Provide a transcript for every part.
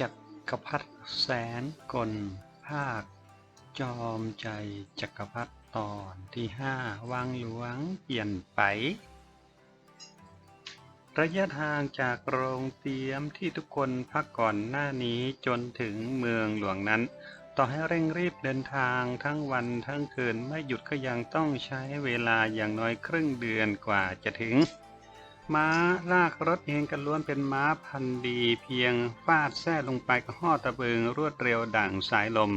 จักรพรรดิแสนกล ภาค จอมใจจักรพรรดิตอนที่ห้าวังหลวงเปลี่ยนไป ระยะทางจากโรงเตรียมที่ทุกคนพักก่อนหน้านี้จนถึงเมืองหลวงนั้น ต่อให้เร่งรีบเดินทางทั้งวันทั้งคืนไม่หยุดก็ยังต้องใช้เวลาอย่างน้อยครึ่งเดือนกว่าจะถึง ม้าลากรถเองกันล้วนเป็นม้าพันธุ์ดี เพียงฟาดแท้ลงไปก็ห่อตะเบิงรวดเร็วดั่งสายลม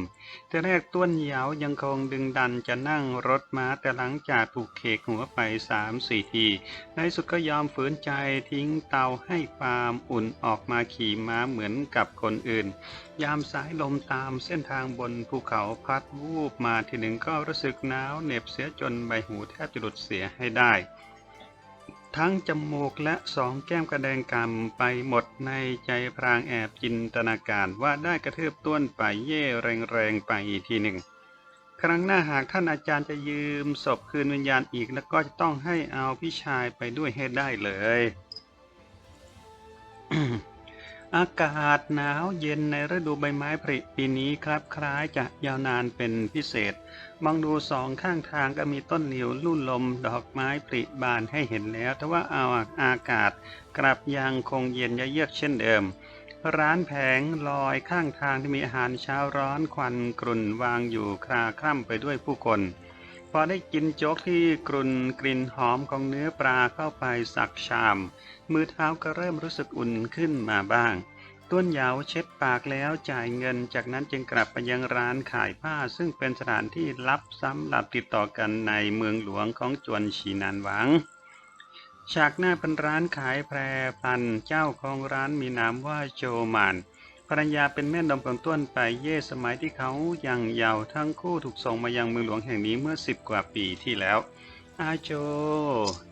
แต่แรกต้วนเหยายังคงดึงดันจะนั่งรถม้าแต่หลังจากถูกเขกหัวไปสามสี่ที ในสุดก็ยอมฝืนใจทิ้งเตาให้ความอุ่นออกมาขี่ม้าเหมือนกับคนอื่น ยามสายลมตามเส้นทางบนภูเขาพัดวูบมาทีหนึ่งก็รู้สึกหนาวเหน็บเสียจนใบหูแทบจะหลุดเสียให้ได้ ทั้งจมูกและสองแก้มกระแดงกำไปหมดในใจพรางแอบจินตนาการว่าได้กระทืบต้วนไปเย่แรงๆไปอีกทีหนึ่ง ครั้งหน้าหากท่านอาจารย์จะยืมศพคืนวิญญาณอีกแล้วก็จะต้องให้เอาพี่ชายไปด้วยให้ได้เลย อากาศหนาวเย็นในฤดูใบไม้ผลิปีนี้ครับคล้ายจะยาวนานเป็นพิเศษ มองดูสองข้างทางก็มีต้นหลิวลุ่นลมดอกไม้ผลิบานให้เห็นแล้วแต่ว่าเอาอากาศกลับยังคงเย็นเยือกเช่นเดิม ร้านแผงลอยข้างทางที่มีอาหารเช้าร้อนควันกรุ่นวางอยู่คราคร่ำไปด้วยผู้คน พอได้กินโจ๊กที่กรุ่นกลิ่นหอมของเนื้อปลาเข้าไปสักชาม มือเท้าก็เริ่มรู้สึกอุ่นขึ้นมาบ้างต้นยาวเช็ดปากแล้วจ่ายเงิน จากนั้นจึงกลับไปยังร้านขายผ้า ซึ่งเป็นสถานที่ลับซ้ำหลับติดต่อกันในเมืองหลวงของจวนชีนานหวัง ฉากหน้าเป็นร้านขายแพรพันเจ้าของร้านมีนามว่าโจมาน ภรรยาเป็นแม่นมของต้นไปเย่สมัยที่เขายังเยาว์ทั้งคู่ถูกส่งมายังเมืองหลวงแห่งนี้เมื่อสิบกว่าปีที่แล้ว อาโจ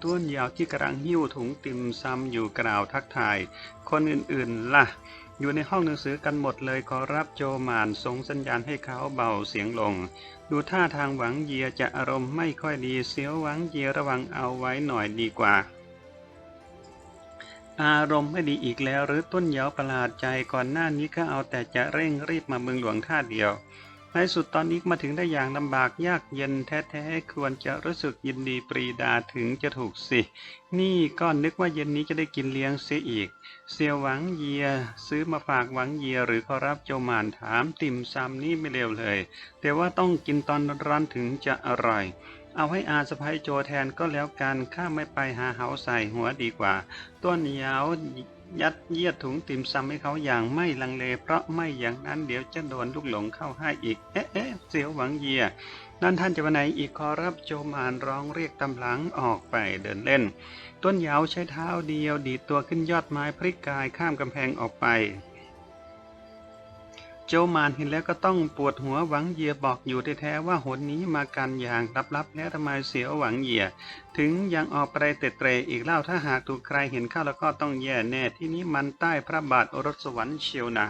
ต้นยาวที่กำลังหิ้วถุงติมซำอยู่กล่าวทักทาย คนอื่นๆล่ะ อยู่ในห้องหนังสือกันหมดเลยขอรับโจมานส่งสัญญาณให้เขาเบาเสียงลง ดูท่าทางหวังเยียจะอารมณ์ไม่ค่อยดีเสียวหวังเยียระวังเอาไว้หน่อยดีกว่า อารมณ์ไม่ดีอีกแล้วหรือต้นเหยาประหลาดใจก่อนหน้านี้ก็เอาแต่จะเร่งรีบมาเมืองหลวงท่าเดียวในสุดตอนนี้มาถึงได้อย่างลำบากยากเย็นแท้ๆควรจะรู้สึกยินดีปรีดาถึงจะถูกสิ นี่ก็นึกว่าเย็นนี้จะได้กินเลี้ยงเสียอีก เสียวหวังเยีย ซื้อมาฝากหวังเยียหรือขอรับเจ้ามานถามติ่มซำนี่ไม่เลวเลย แต่ว่าต้องกินตอนร้อนถึงจะอร่อย เอาให้อาสะพ้ยโจแทนก็แล้วกัน ข้าไม่ไปหาเหาใส่หัวดีกว่า ต้นยาวยัดเยียดถุงติ่มซำให้เขาอย่างไม่ลังเล เพราะไม่อย่างนั้นเดี๋ยวจะโดนลูกหลงเข้าให้อีก เอ๊ะเอ๊ะเสียวหวังเยียนั่นท่านจะไปไหนอีกขอรับโจมานร้องเรียกตำหลังออกไปเดินเล่น ต้นยาวใช้เท้าเดียวดีดตัวขึ้นยอดไม้พลิกกายข้ามกำแพงออกไป โจมานเห็นแล้วก็ต้องปวดหัวหวังเหยียบอกอยู่แท้ๆว่าหนนี้มากันอย่างลับๆแล้วทำไมเสียวหวังเหยียถึงยังออกไปเตะเตรอีกเล่าถ้าหากถูกใครเห็นเข้าแล้วก็ต้องแย่แน่ที่นี้มันใต้พระบาทโอรสสวรรค์เชียวนะ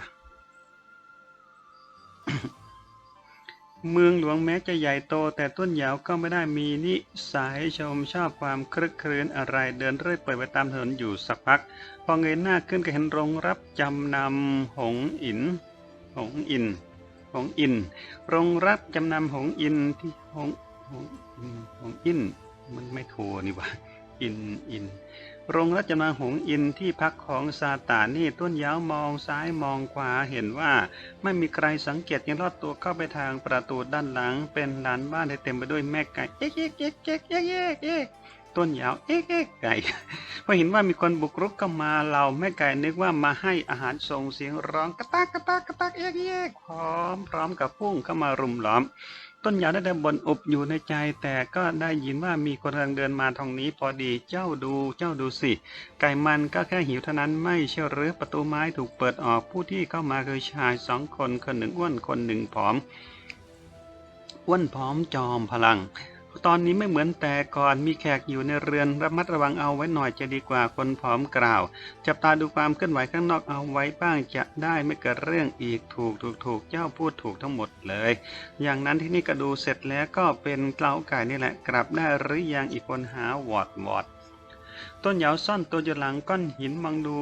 เมืองหลวงแม้จะใหญ่โตแต่ต้นยาวก็ไม่ได้มีนิสัยชมชอบความครึกครื้นอะไรเดินเรื่อยเปื่อยไปตามถนนอยู่สักพัก พอเงยหน้าขึ้นก็เห็นโรงรับจำนำหงอิน หงอิน หงอิน โรงรับจำนำหงอินที่หงหงอินหงอิน มันไม่โทรนี่หว่าอินอิน โรงรับจำนำหงอินที่พักของซาตานนี่ต้นยาวมองซ้ายมองขวาเห็นว่า ไม่มีใครสังเกตยังลอดตัวเข้าไปทางประตูด้านหลัง เป็นลานบ้านที่เต็มไปด้วยแม่ไก่เอ๊กเอ๊กเอ๊กเอ๊กเอ๊กเอ๊กเอ๊ก ต้นยาว เอ๊กเอ๊กไก่พอเห็นว่ามีคนบุกรุกเข้ามาเราแม่ไก่นึกว่ามาให้อาหารส่งเสียงร้องกระตากกระตากกระตากเอ๊กเอ๊กพร้อมพร้อมกับพุ่งเข้ามารุมล้อม ต้นยาวได้แต่บ่นอบอยู่ในใจ แต่ก็ได้ยินว่ามีคนกำลังเดินมาทางนี้พอดีเจ้าดูเจ้าดูสิ ไก่มันก็แค่หิวเท่านั้นไม่เชื่อหรือประตูไม้ถูกเปิดออกผู้ที่เข้ามาคือชายสองคนคนหนึ่งอ้วนคนหนึ่งผอมอ้วนผอมจอมพลัง ตอนนี้ไม่เหมือนแต่ก่อนมีแขกอยู่ในเรือนระมัดระวังเอาไว้หน่อยจะดีกว่าคนผอมกล่าว จับตาดูความเคลื่อนไหวข้างนอกเอาไว้บ้างจะได้ไม่เกิดเรื่องอีกถูกถูกถูกเจ้าพูดถูกทั้งหมดเลย อย่างนั้นที่นี่ก็ดูเสร็จแล้วก็เป็นเกล้าไก่นี่แหละ กลับได้หรือยังอีกคนหาวอดวอดต้นเหยาซ่อนตัวอยู่หลังก้อนหินมองดู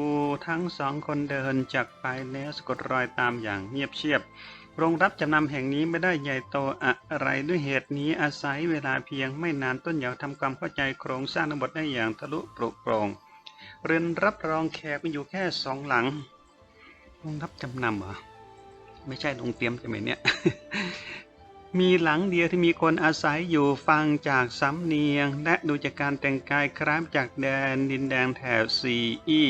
ทั้งสองคนเดินจากไปแล้วสะกดรอยตามอย่างเงียบเชียบ โรงรับจำนำแห่งนี้ไม่ได้ใหญ่โตอะไรด้วยเหตุนี้อาศัยเวลาเพียงไม่นานต้นเหยาทำความเข้าใจโครงสร้างทั้งหมดได้อย่างทะลุปรุโปร่งเรือนรับรองแขกมีอยู่แค่สองหลังโรงรับจำนำเหรอไม่ใช่โรงเตรียมใช่ไหมเนี่ยมีหลังเดียวที่มีคนอาศัยอยู่ฟังจากสำเนียง และดูจากการแต่งกายคล้ายจากแดนดินแดงแถบซีอี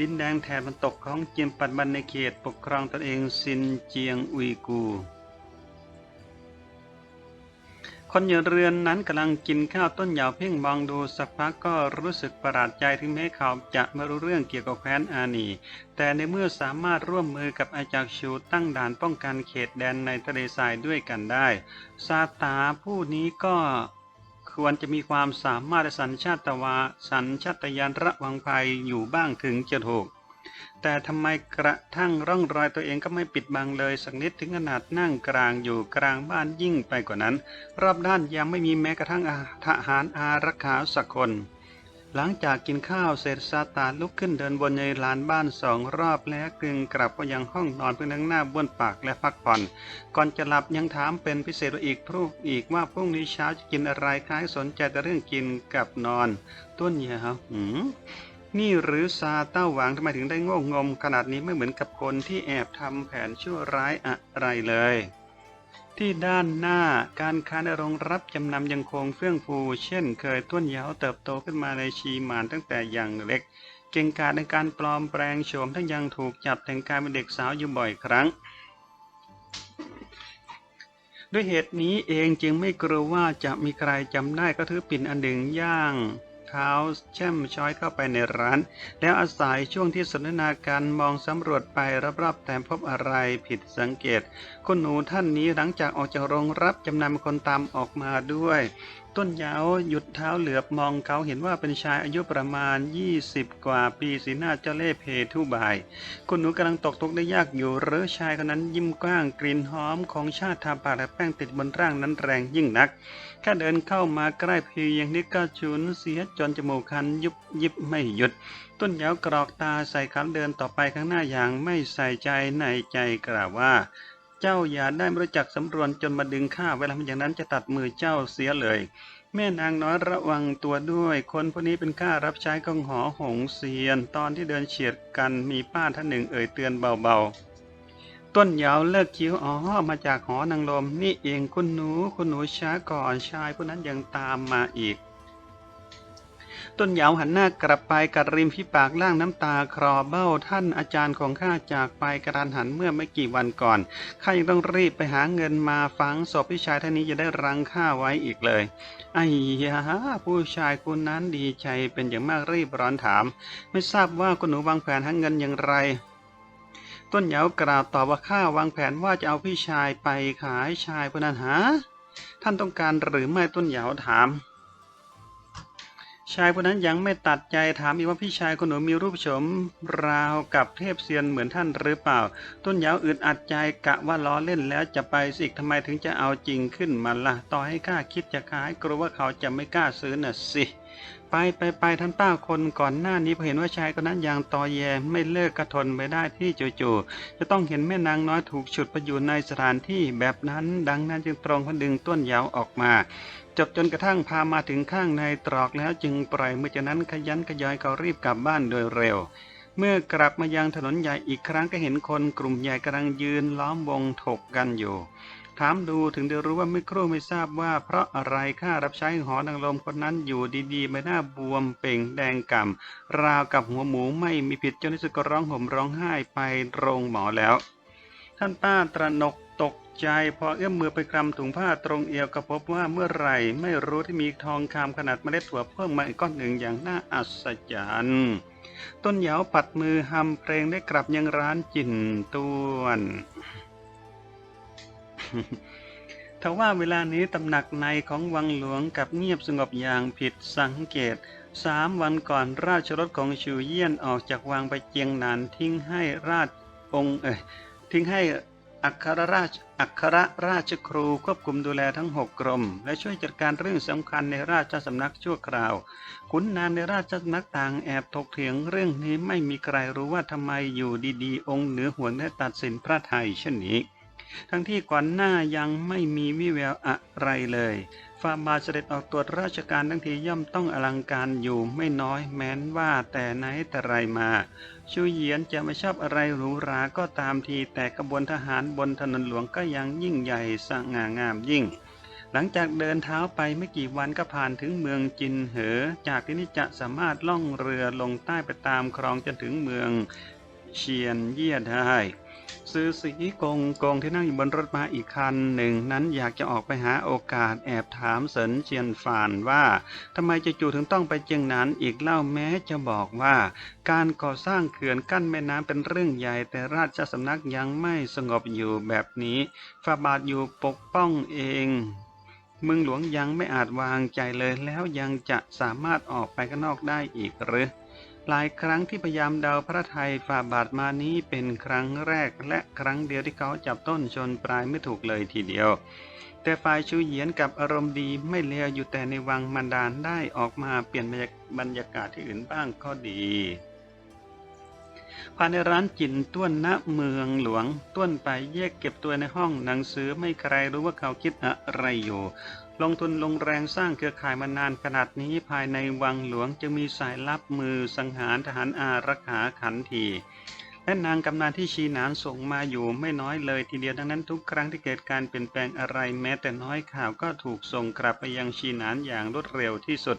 ดินแดงแถบมันตกของจีนปัจจุบันในเขตปกครองตนเองซินเจียงอุยกู คนอยู่เรือนนั้นกำลังกินข้าวต้นเหยาเพ่งมองดูสักพักก็รู้สึกประหลาดใจถึงแม้เขาจะไม่รู้เรื่องเกี่ยวกับแคว้นอานี แต่ในเมื่อสามารถร่วมมือกับอาจากชูตั้งด่านป้องกันเขตแดนในทะเลทรายด้วยกันได้ซาตาผู้นี้ก็ ควรจะมีความสามารถสัญชาตวาสัญชาตญาณระวังภัยอยู่บ้างถึงจะถูก แต่ทำไมกระทั่งร่องรอยตัวเองก็ไม่ปิดบังเลย สักนิดถึงขนาดนั่งกลางอยู่กลางบ้านยิ่งไปกว่านั้น รอบด้านยังไม่มีแม้กระทั่งทหารอารักขาสักคน หลังจากกินข้าวเสร็จซาตานลุกขึ้นเดินบนในลานบ้านสองรอบแล้วกึงกลับไปยังห้องนอนเพื่อนั่งหน้าบ้วนปากและพักผ่อน ก่อนจะหลับยังถามเป็นพิเศษอีกพรุ่งอีกว่าพรุ่งนี้เช้าจะกินอะไรคล้ายสนใจแต่เรื่องกินกับนอน ต้นเหยาหืมนี่หรือซาเต้าหวังทำไมถึงได้โง่งม ขนาดนี้ไม่เหมือนกับคนที่แอบทำแผนชั่วร้ายอะไรเลย ที่ด้านหน้าการค้าในโรงรับจำนำยังคงเฟื่องฟู เช่นเคยต้นเหยาเติบโตขึ้นมาในชีมานตั้งแต่อย่างเล็ก เก่งกาจในการปลอมแปลงโฉมทั้งยังถูกจับแต่งกายเป็นเด็กสาวอยู่บ่อยครั้ง ด้วยเหตุนี้เองจึงไม่กลัวว่าจะมีใครจำได้ก็ถือปิ่นอันหนึ่งย่าง เท้าแช่มช้อยเข้าไปในร้าน แล้วอาศัยช่วงที่สนทนาการมองสำรวจไปรอบๆแต่พบอะไรผิดสังเกต คุณหนูท่านนี้หลังจากออกจากโรงรับจำนำคนตามออกมาด้วย ต้นยาวหยุดเท้าเหลือบมองเขาเห็นว่าเป็นชายอายุประมาณ 20 กว่าปีสีหน้าเจ้าเล่ห์เพทุบาย คุณหนูกำลังตกทุกข์ได้ยากอยู่หรือชายคนนั้นยิ้มกว้างกลิ่นหอมของชาติทาปากและแป้งติดบนร่างนั้นแรงยิ่งนัก แค่เดินเข้ามาใกล้เพียงนี้ก็ฉุนเสียจนจมูกคันยุบยิบไม่หยุด ต้นยาวกรอกตาใส่ขันเดินต่อไปข้างหน้าอย่างไม่ใส่ใจในใจกล่าวว่า เจ้าอย่าได้รู้จักสำรวจจนมาดึงข้าเวลามันอย่างนั้นจะตัดมือเจ้าเสียเลย แม่นางน้อยระวังตัวด้วย คนพวกนี้เป็นข้ารับใช้ของหอหงเซียน ตอนที่เดินเฉียดกันมีป้าท่านหนึ่งเอ่ยเตือนเบาๆ ต้นยาวเลิกคิ้วอ๋อมาจากหอนางลม นี่เองคุณหนูคุณหนูช้าก่อนชายผู้นั้นยังตามมาอีก ต้นยาวหันหน้ากลับไปกัดริมฝีปากล่างน้ำตาคลอเบ้าท่านอาจารย์ของข้าจากไปกระทันหันเมื่อไม่กี่วันก่อนข้ายังต้องรีบไปหาเงินมาฝังศพพี่ชายท่านนี้จะได้รังข้าไว้อีกเลยไอ้ยาผู้ชายคนนั้นดีใจเป็นอย่างมากรีบร้อนถาม ไม่ทราบว่าคุณหนูวางแผนหาเงินอย่างไรต้นเหยากล่าวตอบว่าข้าวางแผนว่าจะเอาพี่ชายไปขายชายคนนั้นหา ท่านต้องการหรือไม่ต้นเหยาถาม ชายคนนั้นยังไม่ตัดใจถามอีกว่าพี่ชายคนหนูมีรูปโฉมราวกับเทพเซียนเหมือนท่านหรือเปล่า ต้นเหยาวอึดอัดใจกะว่าล้อเล่นแล้วจะไปสิทำไมถึงจะเอาจริงขึ้นมาละ่ะ ต่อให้ข้าคิดจะขายกลัวว่าเขาจะไม่กล้าซื้อน่ะสิ ไปไปไปท่านป้าคนก่อนหน้านี้พอเห็นว่าชายคนนั้นยังตอแยไม่เลิกกระทนไม่ได้ที่จู่ๆจะต้องเห็นแม่นางน้อยถูกฉุดไปอยู่ในสถานที่แบบนั้น ดังนั้นจึงตรงพัดึงต้นเหยาวออกมาจบจนกระทั่งพามาถึงข้างในตรอกแล้วจึงปล่อยเมื่อจากนั้นขยันขยอยเขารีบกลับบ้านโดยเร็ว เมื่อกลับมายังถนนใหญ่อีกครั้งก็เห็นคนกลุ่มใหญ่กำลังยืนล้อมวงถกกันอยู่ ถามดูถึงได้รู้ว่าไม่ครู่ไม่ทราบว่า เพราะอะไรข้ารับใช้หอนางลมคนนั้นอยู่ดีๆใบหน้าบวมเป่งแดงก่ำราวกับหัวหมูไม่มีผิดจนที่สุดก็ร้องห่มร้องไห้ไปโรงหมอแล้ว ท่านป้าตระหนกตกใจพอเอื้อมมือไปกำถุงผ้าตรงเอวก็พบว่าเมื่อไหร่ไม่รู้ที่มีทองคำขนาดเมล็ดถั่วเพิ่มมาอีกก้อนหนึ่งอย่างน่าอัศจรรย์ต้นเหยาปัดมือหำเพลงได้กลับยังร้านจินต้วน ทว่าเวลานี้ตำหนักในของวังหลวงกับเงียบสงบอย่างผิดสังเกตสามวันก่อนราชรถของชูเยี่ยนออกจากวังไปเจียงหนานทิ้งให้ราชองค์เอ่ยทิ้งให้อัครราชอัครราชครูควบคุมดูแลทั้งหกกรม และช่วยจัดการเรื่องสำคัญในราชสำนักชั่วคราว ขุนนางในราชสำนักต่างแอบถกเถียงเรื่องนี้ไม่มีใครรู้ว่าทำไมอยู่ดีๆ องค์เหนือหัวได้ตัดสินพระไทยเช่นนี้ ทั้งที่ก่อนหน้ายังไม่มีวิแววอะไรเลยฟาบาเสด็จออกตรวจราชการทั้งทีย่อมต้องอลังการอยู่ไม่น้อยแม้นว่าแต่ไหนแต่ไรมาชูเยียนจะไม่ชอบอะไรหรูหราก็ตามทีแต่กระบวนทหารบนถนนหลวงก็ยังยิ่งใหญ่สง่างามยิ่ง หลังจากเดินเท้าไปไม่กี่วันก็ผ่านถึงเมืองจินเหอ จากที่นี้จะสามารถล่องเรือลงใต้ไปตามคลองจนถึงเมืองเชียนเยี่ยได้ ซื้อสีกงกงที่นั่งอยู่บนรถม้าอีกคันหนึ่งนั้นอยากจะออกไปหาโอกาสแอบถามเสินเจียนฟานว่าทำไมจะจู่ๆถึงต้องไปเจียงหนานอีกเล่าแม้จะบอกว่า การก่อสร้างเขื่อนกั้นแม่น้ำเป็นเรื่องใหญ่แต่ราชสำนักยังไม่สงบอยู่แบบนี้ฟาบาทอยู่ปกป้องเองเมืองหลวงยังไม่อาจวางใจเลยแล้วยังจะสามารถออกไปข้างนอกได้อีกหรือ หลายครั้งที่พยายามเดาพระไทยฝ่าบาทมานี้เป็นครั้งแรกและครั้งเดียวที่เขาจับต้นชนปลายไม่ถูกเลยทีเดียว แต่ฝ่ายชูเหยียนกับอารมณ์ดีไม่เลวอยู่แต่ในวังมันดานได้ออกมาเปลี่ยนบรรยากาศที่อื่นบ้างก็ดีภายในร้านจินต้วนณเมืองหลวงต้วนไปแยกเก็บตัวในห้องหนังสือไม่ใครรู้ว่าเขาคิดอะไรอยู่ ลงทุนลงแรงสร้างเครือข่ายมานานขนาดนี้ภายในวังหลวงจึงมีสายลับมือสังหารทหารอารักขาขันที และนางกำนันที่ชีหนานส่งมาอยู่ไม่น้อยเลยทีเดียวดังนั้นทุกครั้งที่เกิดการเปลี่ยนแปลงอะไรแม้แต่น้อยข่าวก็ถูกส่งกลับไปยังชีหนานอย่างรวดเร็วที่สุด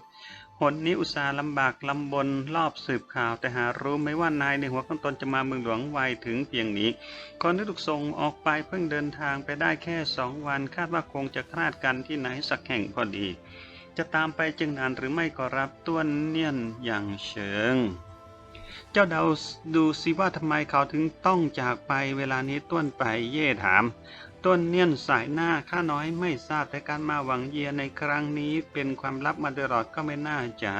หนนี้อุตสาห์ลำบากลำบนรอบสืบข่าว แต่หารู้ไหมว่านายในหัวข้างตนจะมาเมืองหลวงไวถึงเพียงนี้คนที่ถูกส่งออกไปเพิ่งเดินทางไปได้แค่สองวันคาดว่าคงจะคลาดกันที่ไหนสักแห่งพอดี จะตามไปจึงนานหรือไม่ก็รับต้วนเนียนอย่างเชิง เจ้าเดาดูสิว่าทำไมเขาถึงต้องจากไปเวลานี้ต้วนไปเย่ถาม ต้นเนียนสายหน้าข้าน้อยไม่ทราบแต่การมาหวังเยียในครั้งนี้เป็นความลับมาตลอดก็ไม่น่าจะ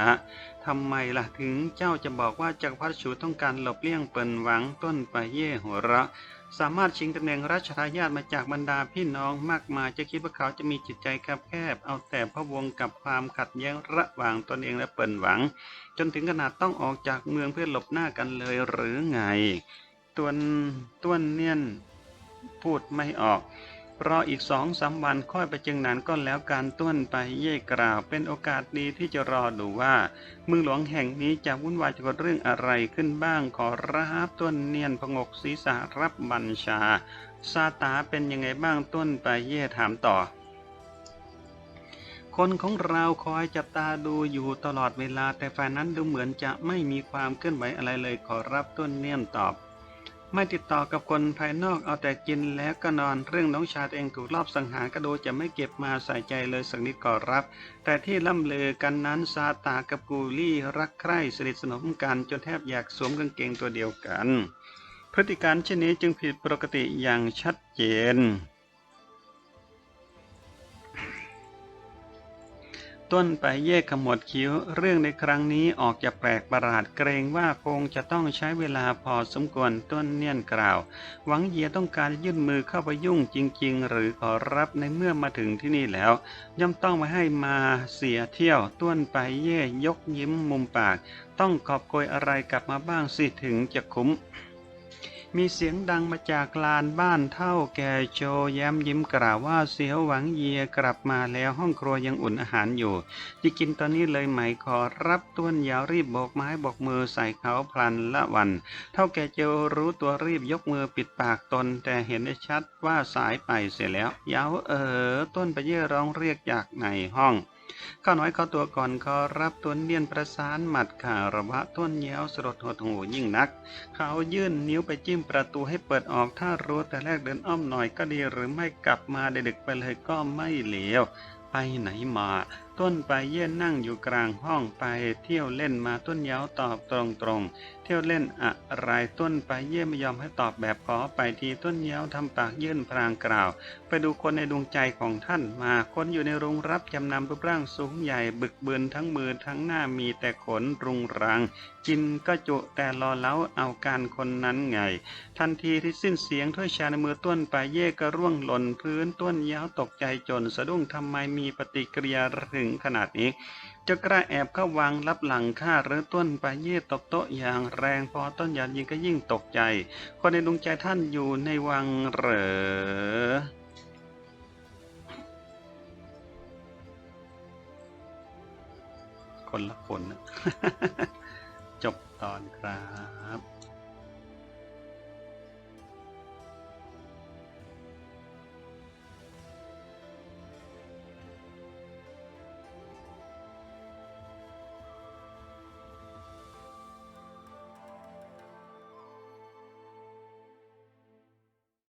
ทำไมล่ะถึงเจ้าจะบอกว่าจักรพรรดิชูต้องการหลบเลี่ยงเปิ่นหวังต้นไปเย่หัวเราะ สามารถชิงตำแหน่งราชทายาทมาจากบรรดาพี่น้องมากมาย จะคิดว่าเขาจะมีจิตใจแคบแคบ เอาแต่พะวงกับความขัดแย้งระหว่างตนเองและเปิ่นหวัง จนถึงขนาดต้องออกจากเมืองเพื่อหลบหน้ากันเลยหรือไงต้วนต้วนเนียนพูดไม่ออก รออีกสองสามวันค่อยไปจึงนั้นก็แล้วการต้วนไปเย่กล่าว เป็นโอกาสดีที่จะรอดูว่า เมืองหลวงแห่งนี้จะวุ่นวายกับเรื่องอะไรขึ้นบ้างขอรับต้นเนียนพงกศีรษะรับบัญชา ซาตาเป็นยังไงบ้างต้นไปเย่ถามต่อคนของเราคอยจับตาดูอยู่ตลอดเวลาแต่ฝ่ายนั้นดูเหมือนจะไม่มีความเคลื่อนไหวอะไรเลยขอรับต้นเนียนตอบ ไม่ติดต่อกับคนภายนอกเอาแต่กินแล้วก็นอนเรื่องน้องชาตเองถูกลอบสังหารก็ดูจะไม่เก็บมาใส่ใจเลยสักนิดก็รับ แต่ที่ล่ำลือกันนั้นซาตากับกูลี่รักใคร่สนิทสนมกันจนแทบอยากสวมกางเกงตัวเดียวกัน พฤติการเช่นนี้จึงผิดปกติอย่างชัดเจน ต้นไปแยกขมวดคิ้ว เรื่องในครั้งนี้ออกจะแปลกประหลาดเกรงว่าคงจะต้องใช้เวลาพอสมควรต้นเนียนกล่าว หวังเยียต้องการยื่นมือเข้าไปยุ่งจริง ๆ หรือขอรับในเมื่อมาถึงที่นี่แล้ว ย่อมต้องมาให้มาเสียเที่ยว ต้นไปเย่ยกยิ้มมุมปาก ต้องขอบโกยอะไรกลับมาบ้างสิถึงจะคุ้ม มีเสียงดังมาจากลานบ้านเท่าแก่โจแย้มยิ้มกล่าวว่าเสียวหวังเยียกลับมาแล้วห้องครัวยังอุ่นอาหารอยู่จะกินตอนนี้เลยไหมขอรับต้วนยาวรีบโบกไม้โบกมือใส่เขาพลันละวัน เท่าแก่โจรู้ตัวรีบยกมือปิดปากตน แต่เห็นได้ชัดว่าสายไปเสียแล้วยาวเออต้นไปเย่ร้องเรียกจากในห้อง ข้าน้อยข้าตัวก่อนขอรับต้นเนียนประสานหมัดข่าระวะต้นเย้วสลดหดหูยิ่งนัก เขายื่นนิ้วไปจิ้มประตูให้เปิดออกถ้ารู้แต่แรกเดินอ้อมหน่อยก็ดีหรือไม่กลับมาเด็กๆไปเลยก็ไม่เหลว ไปไหนมา ต้นไปเยี่ยนนั่งอยู่กลางห้องไปเที่ยวเล่นมาต้นเหยาตอบตรงๆ เที่ยวเล่นอะไรต้นไปเยี่ยไม่ยอมให้ตอบแบบขอไปทีต้นเหยาทำปากยื่นพรางกล่าว ไปดูคนในดวงใจของท่านมาคนอยู่ในโรงรับจำนำรูปร่างสูงใหญ่บึกบืนทั้งมือทั้งหน้ามีแต่ขนรุงรัง กินก็จุแต่รอเล้าเอาการคนนั้นไง ทันทีที่สิ้นเสียงถ้วยชาในมือต้นไปเย่ก็ร่วงหล่นพื้นต้นเยาตกใจจนสะดุ้งทำไมมีปฏิกิริยาถึงขนาดนี้ จะกล้าแอบเข้าวางรับหลังข้าหรือต้นไปเย่ตบโต๊ะอย่างแรงพอต้นยานยิงก็ยิ่งตกใจ คนในดวงใจท่านอยู่ในวังเหรอคนละคนนะจบตอนครับ